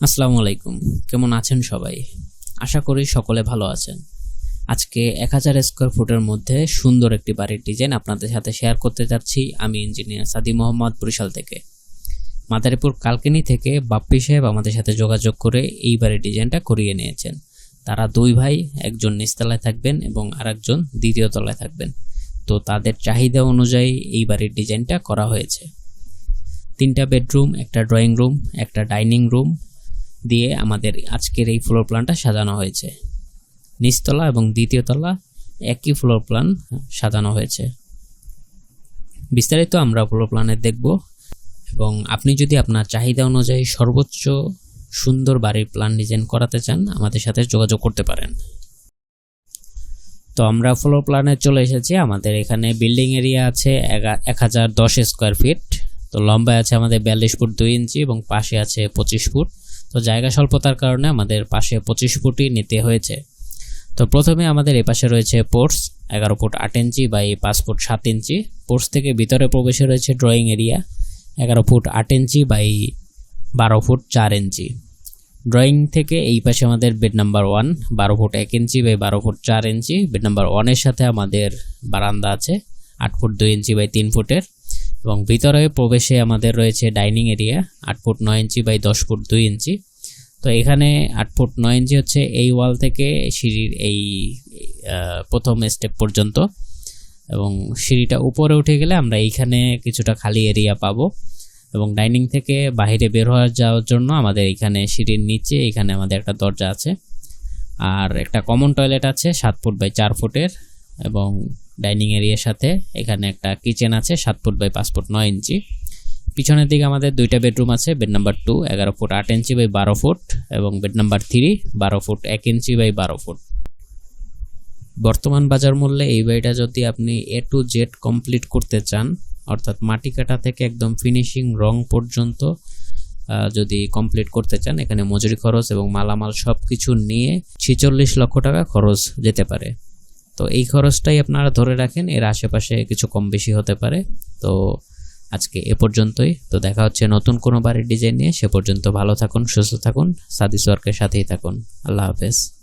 আসসালামু আলাইকুম। কেমন আছেন সবাই? আশা করি সকলে ভালো আছেন। আজকে এক হাজার স্কোয়ার ফুটের মধ্যে সুন্দর একটি বাড়ির ডিজাইন আপনাদের সাথে শেয়ার করতে যাচ্ছি আমি ইঞ্জিনিয়ার সাদি মোহাম্মদ বরিশাল থেকে। মাদারীপুর কালকিনি থেকে বাপ্পি সাহেব আমাদের সাথে যোগাযোগ করে এই বাড়ির ডিজাইনটা করিয়ে নিয়েছেন। তারা দুই ভাই, একজন নিচতলায় থাকবেন এবং আরেকজন দ্বিতীয় তলায় থাকবেন। তো তাদের চাহিদা অনুযায়ী এই বাড়ির ডিজাইনটা করা হয়েছে। তিনটা বেডরুম একটা ড্রয়িং রুম একটা ডাইনিং রুম দিয়ে আমাদের আজকের এই ফ্লোর প্ল্যানটা সাজানো হয়েছে। নিচতলা এবং দ্বিতীয় তলা একই ফ্লোর প্ল্যান সাজানো হয়েছে। বিস্তারিত আমরা ফ্লোর প্ল্যানে দেখব এবং আপনি যদি আপনার চাহিদা অনুযায়ী সর্বোচ্চ সুন্দর বাড়ির প্ল্যান ডিজাইন করাতে চান, আমাদের সাথে যোগাযোগ করতে পারেন। তো আমরা ফ্লোর প্ল্যানে চলে এসেছি। আমাদের এখানে বিল্ডিং এরিয়া আছে এক হাজার দশ স্কোয়ার ফিট তো লম্বায় আছে আমাদের বিয়াল্লিশ ফুট দুই ইঞ্চি এবং পাশে আছে পঁচিশ ফুট। তো জায়গা স্বল্পতার কারণে আমাদের পাশে পঁচিশ ফুটই নিতে হয়েছে। তো প্রথমে আমাদের এ পাশে রয়েছে পোর্টস এগারো ফুট আট ইঞ্চি বাই পাঁচ ফুট সাত ইঞ্চি। পোর্টস থেকে ভিতরে প্রবেশে রয়েছে ড্রয়িং এরিয়া, এগারো ফুট আট ইঞ্চি বাই বারো ফুট চার ইঞ্চি। ড্রয়িং থেকে এই পাশে আমাদের বেড নাম্বার ওয়ান, বারো ফুট এক ইঞ্চি বাই বারো ফুট চার ইঞ্চি। বেড নাম্বার ওয়ানের সাথে আমাদের বারান্দা আছে, আট ফুট দুই ইঞ্চি বাই তিন ফুটের। এবং ভিতরে প্রবেশে আমাদের রয়েছে ডাইনিং এরিয়া, আট ফুট নয় ইঞ্চি বাই দশ ফুট দুই ইঞ্চি। তো এখানে আট ফুট নয় ইঞ্চি হচ্ছে এই ওয়াল থেকে সিঁড়ির এই প্রথম স্টেপ পর্যন্ত। এবং সিঁড়িটা উপরে উঠে গেলে আমরা এইখানে কিছুটা খালি এরিয়া পাবো। এবং ডাইনিং থেকে বাইরে বের হওয়া যাওয়ার জন্য আমাদের এখানে সিঁড়ির নিচে এখানে আমাদের একটা দরজা আছে। আর একটা কমন টয়লেট আছে, সাত ফুট বাই চার ফুটের। এবং ডাইনিং এরিয়ার সাথে এখানে একটা কিচেন আছে, সাত ফুট বাই পাঁচ ফুট নয় ইঞ্চি। পিছনের দিকে আমাদের দুইটা বেডরুম আছে বেড নাম্বার টু এগারো ফুট আট ইঞ্চি বাই বারো ফুট এবং বেড নাম্বার থ্রি বারো ফুট এক ইঞ্চি বাই বারো ফুট। বর্তমান বাজার মূল্যে এই বাড়িটা যদি আপনি এ টু জেড কমপ্লিট করতে চান, অর্থাৎ মাটি কাটা থেকে একদম ফিনিশিং রং পর্যন্ত যদি কমপ্লিট করতে চান, এখানে মজুরি খরচ এবং মালামাল সব কিছু নিয়ে ছেচল্লিশ লক্ষ টাকা খরচ যেতে পারে। তো এই খরচটাই আপনারা ধরে রাখেন, এর আশেপাশে কিছু কম বেশি হতে পারে। তো আজকে এ পর্যন্তই। তো দেখা হচ্ছে নতুন কোনো বাড়ির ডিজাইন নিয়ে। সে পর্যন্ত ভালো থাকুন, সুস্থ থাকুন, সাদিস ওয়ার্কের সাথেই থাকুন। আল্লাহ হাফেজ।